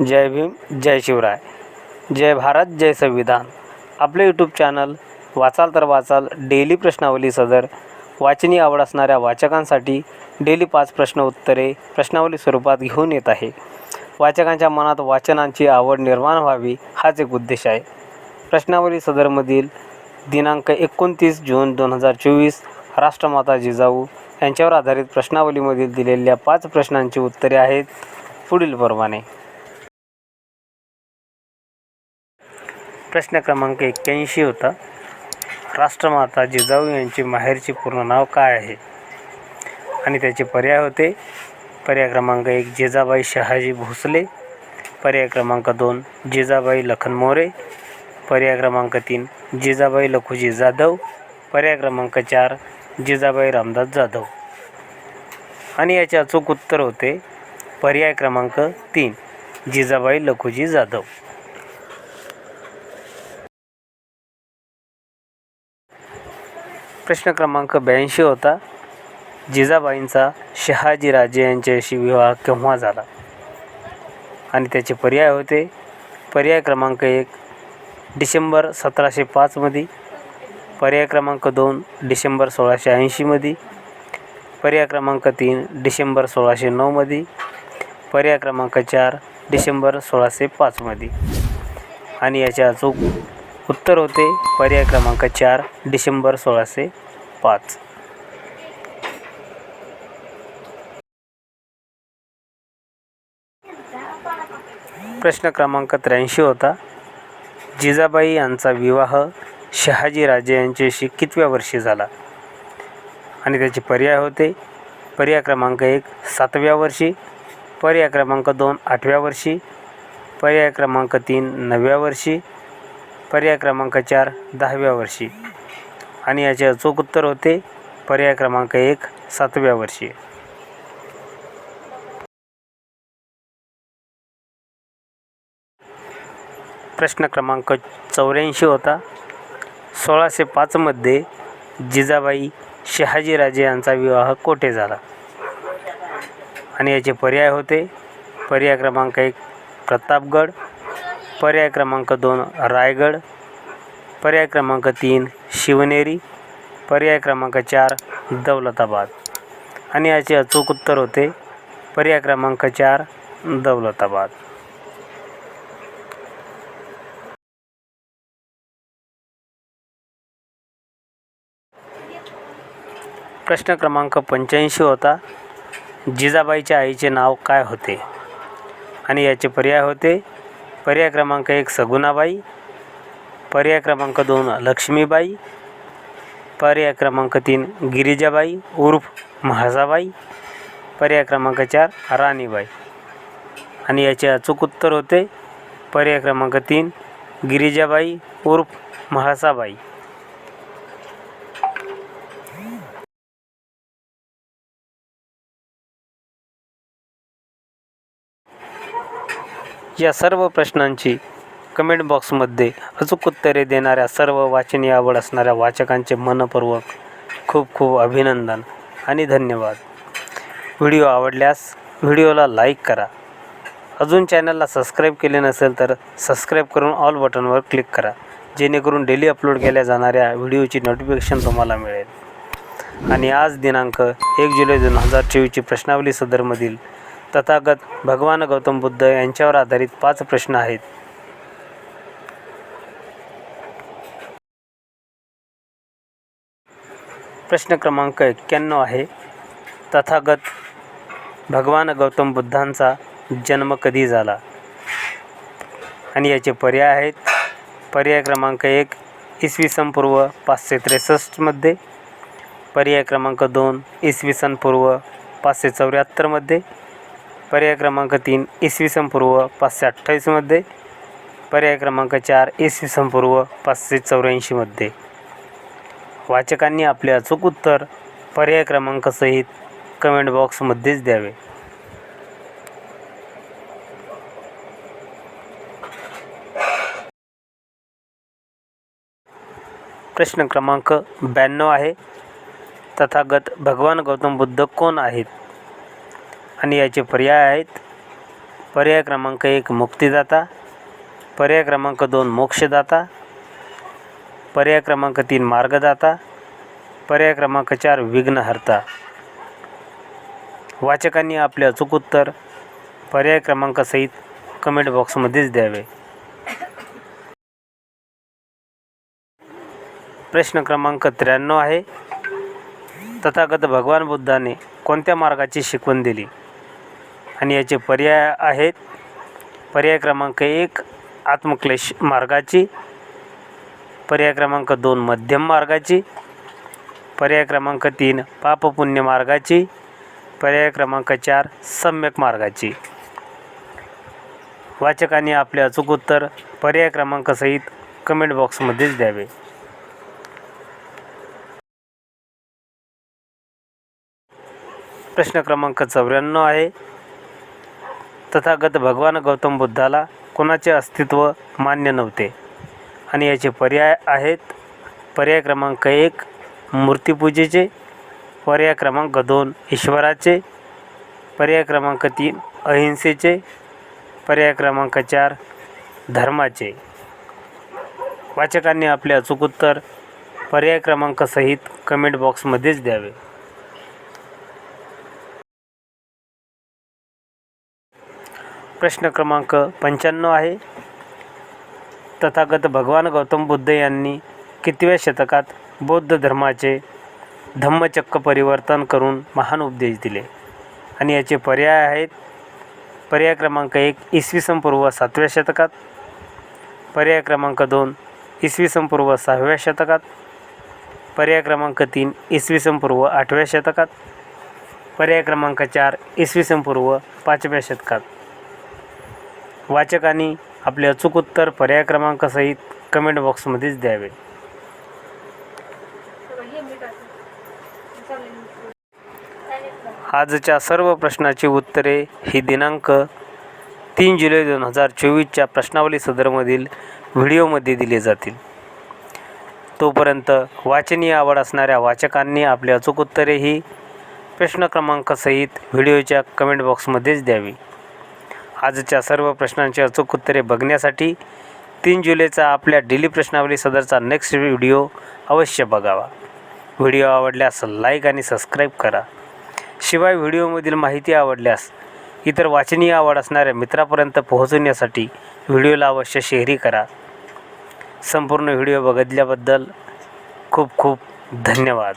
जय भीम जय शिवराय. जय भारत जय संविधान. आपले YouTube channel वाचाल तर वाचाल डेली प्रश्नावली सदर वाचनी आवड असणाऱ्या वाचकांसाठी डेली पाच प्रश्न उत्तरे प्रश्नावली स्वरूपात घेऊन येत आहे. वाचकांच्या मनात वाचनांची आवड निर्माण व्हावी हाच एक उद्देश आहे. प्रश्नावली सदरमधील दिनांक एकोणतीस जून दोन हजार चोवीस राष्ट्रमाता जिजाऊ यांच्यावर आधारित प्रश्नावलीमधील दिलेल्या पाच प्रश्नांची उत्तरे आहेत पुढील प्रश्न क्रमांक एक्क्याऐंशी होता राष्ट्रमाता जिजाऊ यांचे माहेरचे पूर्ण नाव काय आहे? आणि त्याचे पर्याय होते पर्याय क्रमांक एक जिजाबाई शहाजी भोसले पर्याय क्रमांक दोन जिजाबाई लखन मोरे पर्याय क्रमांक तीन जिजाबाई लखुजी जाधव पर्याय क्रमांक चार जिजाबाई रामदास जाधव. आणि याचे अचूक उत्तर होते पर्याय क्रमांक तीन जिजाबाई लखुजी जाधव. प्रश्न क्रमांक ब्याऐंशी होता. जिजाबाईंचा शहाजीराजे यांच्याशी विवाह केव्हा झाला? आणि त्याचे पर्याय होते. पर्याय क्रमांक एक डिसेंबर सतराशे पाचमध्ये पर्याय क्रमांक दोन डिसेंबर सोळाशे ऐंशीमध्ये पर्याय क्रमांक तीन डिसेंबर सोळाशे नऊमध्ये पर्याय क्रमांक चार डिसेंबर सोळाशे पाचमध्ये आणि याच्या अचूक उत्तर होते पर्याय क्रमांक चार डिसेंबर सोळाशे पाच. प्रश्न क्रमांक त्र्याऐंशी होता जिजाबाई यांचा विवाह शहाजीराजे यांच्याशी कितव्या वर्षी झाला? आणि त्याचे पर्याय होते पर्याय क्रमांक एक सातव्या वर्षी पर्याय क्रमांक दोन आठव्या वर्षी पर्याय क्रमांक तीन नवव्या वर्षी पर्याय क्रमांक चार दहाव्या वर्षी. आणि याचे अचूक उत्तर होते पर्याय क्रमांक एक सातव्या वर्षी. प्रश्न क्रमांक चौऱ्याऐंशी होता. सोळाशे पाचमध्ये जिजाबाई शहाजीराजे यांचा विवाह कोठे झाला? आणि याचे पर्याय होते. पर्याय क्रमांक एक प्रतापगड. पर्याय क्रमांक दोन रायगड. पर्याय क्रमांक तीन शिवनेरी. पर्याय क्रमांक चार दौलताबाद. आणि याचे अचूक उत्तर होते पर्याय क्रमांक चार दौलताबाद. प्रश्न क्रमांक पंच्याऐंशी होता जिजाबाईच्या आईचे नाव काय होते? आणि याचे पर्याय होते पर्याय क्रमांक एक सगुणाबाई पर्याय क्रमांक दोन लक्ष्मीबाई पर्याय क्रमांक तीन गिरिजाबाई उर्फ म्हाळसाबाई पर्याय क्रमांक चार राणीबाई. आणि याचे अचूक उत्तर होते पर्याय क्रमांक तीन गिरिजाबाई उर्फ म्हाळसाबाई या सर्व प्रश्नांची कमेंट बॉक्समध्ये अचूक उत्तरे देणाऱ्या सर्व वाचनीय आवड असणाऱ्या वाचकांचे मनपूर्वक खूप खूप अभिनंदन आणि धन्यवाद. व्हिडिओ आवडल्यास व्हिडिओला लाईक करा. अजून चॅनलला सबस्क्राईब केले नसेल तर सबस्क्राईब करून ऑल बटनवर क्लिक करा. जेणेकरून डेली अपलोड केल्या जाणाऱ्या व्हिडिओची नोटिफिकेशन तुम्हाला मिळेल. आणि आज दिनांक एक जुलै दोन हजार चोवीसची प्रश्नावली सदरमधील तथागत भगवान गौतम बुद्ध यांच्यावर आधारित पाच प्रश्न आहेत. प्रश्न क्रमांक एक्क्याण्णव आहे. तथागत भगवान गौतम बुद्धांचा जन्म कधी झाला? आणि याचे पर्याय आहेत. पर्याय क्रमांक एक इसवी सन पूर्व पाचशे त्रेसष्टमध्ये पर्याय क्रमांक दोन इसवी सन पूर्व पाचशे चौऱ्याहत्तरमध्ये पर्याय क्रमांक तीन इसवी संपूर्व पाचशे अठ्ठावीसमध्ये पर्याय क्रमांक चार इसवी संपूर्व पाचशे चौऱ्याऐंशीमध्ये वाचकांनी आपले अचूक उत्तर पर्याय क्रमांकसहित कमेंट बॉक्समध्येच द्यावे. प्रश्न क्रमांक ब्याण्णव आहे. तथागत भगवान गौतम बुद्ध कोण आहेत? आणि याचे पर्याय आहेत. पर्याय क्रमांक एक मुक्तिदाता. पर्याय क्रमांक दोन मोक्षदाता. पर्याय क्रमांक तीन मार्गदाता. पर्याय क्रमांक चार विघ्नहर्ता. वाचकांनी आपले अचूक उत्तर पर्याय क्रमांकासहित कमेंट बॉक्समध्येच द्यावे. प्रश्न क्रमांक त्र्याण्णव आहे. तथागत भगवान बुद्धाने कोणत्या मार्गाची शिकवण दिली? आणि याचे पर्याय आहेत. पर्याय क्रमांक एक आत्मक्लेश मार्गाची. पर्याय क्रमांक दोन मध्यम मार्गाची. पर्याय क्रमांक तीन पापपुण्य मार्गाची. पर्याय क्रमांक चार सम्यक मार्गाची. वाचकांनी आपले अचूक उत्तर पर्याय क्रमांकसहित कमेंट बॉक्समध्येच द्यावे. प्रश्न क्रमांक चौऱ्याण्णव आहे. तथागत भगवान गौतम बुद्धाला कोणाचे अस्तित्व मान्य नव्हते. आणि याचे पर्याय आहेत पर्याय क्रमांक एक मूर्तिपूजेचे पर्याय क्रमांक दोन ईश्वराचे पर्याय क्रमांक तीन अहिंसेचे पर्याय क्रमांक चार धर्माचे. वाचकांनी आपले अचूक उत्तर पर्याय क्रमांकसहित कमेंट बॉक्समध्येच द्यावे. प्रश्न क्रमांक पंच्याण्णव आहे. तथागत भगवान गौतम बुद्ध यांनी कितव्या शतकात बौद्ध धर्माचे धम्मचक्क परिवर्तन करून महान उपदेश दिले. आणि याचे पर्याय आहेत. पर्याय क्रमांक एक इसवी संपूर्व सातव्या शतकात. पर्याय क्रमांक दोन इसवी संपूर्व सहाव्या शतकात. पर्याय क्रमांक तीन इसवी संपूर्व आठव्या शतकात. पर्याय क्रमांक चार इसवी संपूर्व पाचव्या शतकात. वाचकांनी आपले अचूक उत्तर पर्याय क्रमांकासहित कमेंट बॉक्समध्येच द्यावे. आजच्या सर्व प्रश्नाची उत्तरे ही दिनांक तीन जुलै दोन हजार चोवीसच्या प्रश्नावली सदरमधील व्हिडिओमध्ये दिले जातील. तोपर्यंत वाचनीय आवड असणाऱ्या वाचकांनी आपले अचूक उत्तरे ही प्रश्न क्रमांकासहित व्हिडिओच्या कमेंट बॉक्समध्येच द्यावी. आजच्या सर्व प्रश्नांची अचूक उत्तरे बघण्यासाठी तीन जुलैचा आपल्या डेली प्रश्नावली सदरचा नेक्स्ट व्हिडिओ अवश्य बघावा. व्हिडिओ आवडल्यास लाईक आणि सबस्क्राईब करा. शिवाय व्हिडिओमधील माहिती आवडल्यास इतर वाचनीय आवड असणाऱ्या मित्रापर्यंत पोहोचवण्यासाठी व्हिडिओला अवश्य शेअरही करा. संपूर्ण व्हिडिओ बघितल्याबद्दल खूप खूप धन्यवाद.